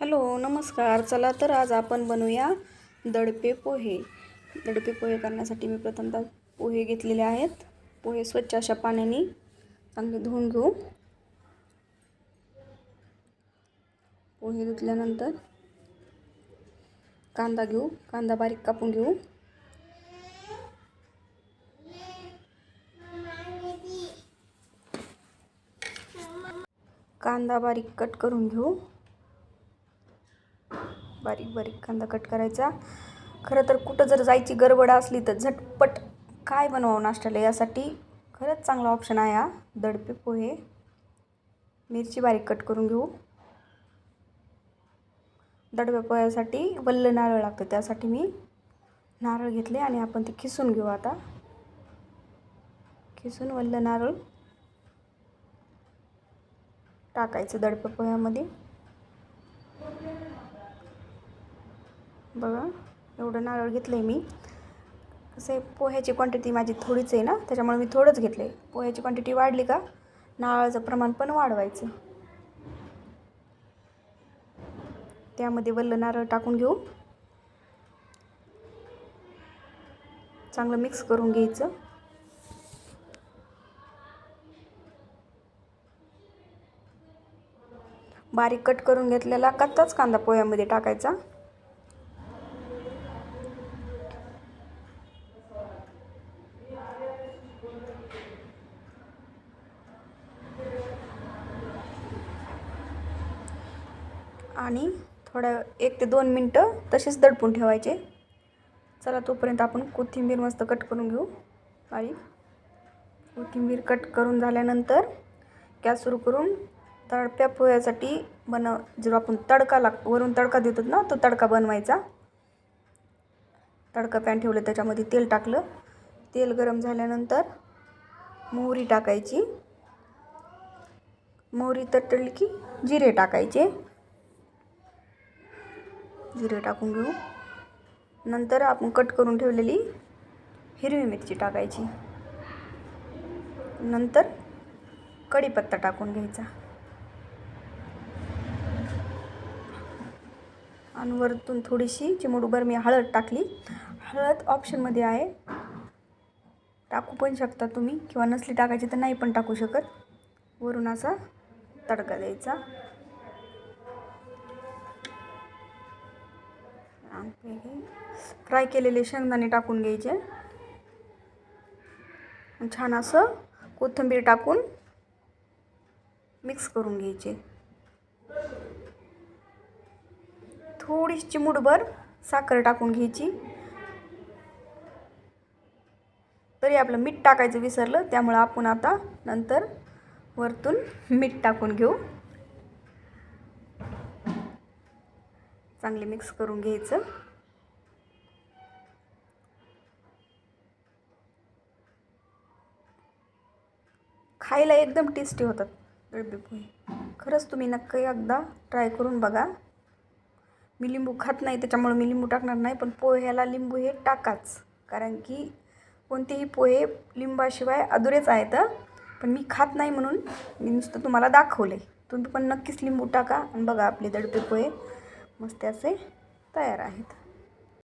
Hello नमस्कार. चला तर आज आपण बनवूया दडपे पोहे. दडपे पोहे करण्यासाठी मी प्रथमतः पोहे घेतलेले आहेत. पोहे स्वच्छ अशा पाण्याने चांगले धुवून घेऊ. पोहे धुतल्यानंतर कांदा घेऊ. कांदा बारीक कापून घेऊ. कांदा बारीक कट करून घेऊ. बारीक बारीक कांदा कट करायचा. खरं तर कुठं जर जायची गडबड असली तर झटपट काय बनवावं नाश्त्याला यासाठी? खरंच चांगला ऑप्शन आहे हा. दडपे पोहे. मिरची बारीक कट करून घेऊ. दडपे पोह्यासाठी वल्ल नारळ लागतं त्यासाठी मी. नारळ घेतले आणि आपण ते खिसून घेऊ आता. खिसून वल्ल नारळ टाकायचं दडपे पोह्यामध्ये. बघा एवढं नारळ घेतलं आहे मी. असे पोह्याची क्वांटिटी माझी थोडीच आहे ना त्याच्यामुळे मी थोडंच घेतलं आहे पोह्याची क्वांटिटी वाढली का नारळाचं प्रमाण पण वाढवायचं. त्यामध्ये वल्ल नारळ टाकून घेऊ. चांगलं मिक्स करून घ्यायचं. बारीक कट करून घेतलेला कच्चाच कांदा पोह्यामध्ये टाकायचा. आणि थोड्या एक ते दोन मिनटं तसेच दडपून ठेवायचे. चला तोपर्यंत आपण कोथिंबीर मस्त कट करून घेऊ. आणि कोथिंबीर कट करून झाल्यानंतर गॅस सुरू करून तडप्या पोह्यासाठी बनव जर आपण तडका लाग वरून तडका देतो ना तो तडका बनवायचा. तडका पॅन ठेवलं त्याच्यामध्ये तेल टाकलं. तेल गरम झाल्यानंतर मोहरी टाकायची. मोहरी तटली की जिरे टाकायचे. जिरे टाकून घेऊ. नंतर आपण कट करून ठेवलेली हिरवी मिरची टाकायची. नंतर कढीपत्ता टाकून घ्यायचा. आणि वरतून थोडीशी चिमुडभर मी हळद टाकली. हळद ऑप्शनमध्ये आहे. टाकू पण शकता तुम्ही किंवा नसली टाकायची तर नाही पण टाकू शकत. वरून असा तडका द्यायचा. फ्राय केलेले शेंगदाणे टाकून घ्यायचे. छान असं कोथिंबीर टाकून मिक्स करून घ्यायचे. थोडीशी चिमूटभर साखर टाकून घ्यायची. तरी आपलं मीठ टाकायचं विसरलं त्यामुळं आपण आता नंतर वरतून मीठ टाकून घेऊ. चांगले मिक्स करून घ्यायचं. खायला एकदम टेस्टी होतात. दडबे पोहे. खरंच तुम्ही नक्की एकदा ट्राय करून बघा. मी लिंबू खात नाही त्याच्यामुळे मी लिंबू टाकणार नाही पण पोह्याला लिंबू हे टाकाच. कारण की कोणतेही पोहे लिंबाशिवाय अधुरेच आहेत पण मी खात नाही म्हणून मी नुसतं तुम्हाला दाखवले तुम्ही पण नक्कीच लिंबू टाका आणि बघा आपले दडपे पोहे. मस्त असे तयार आहेत.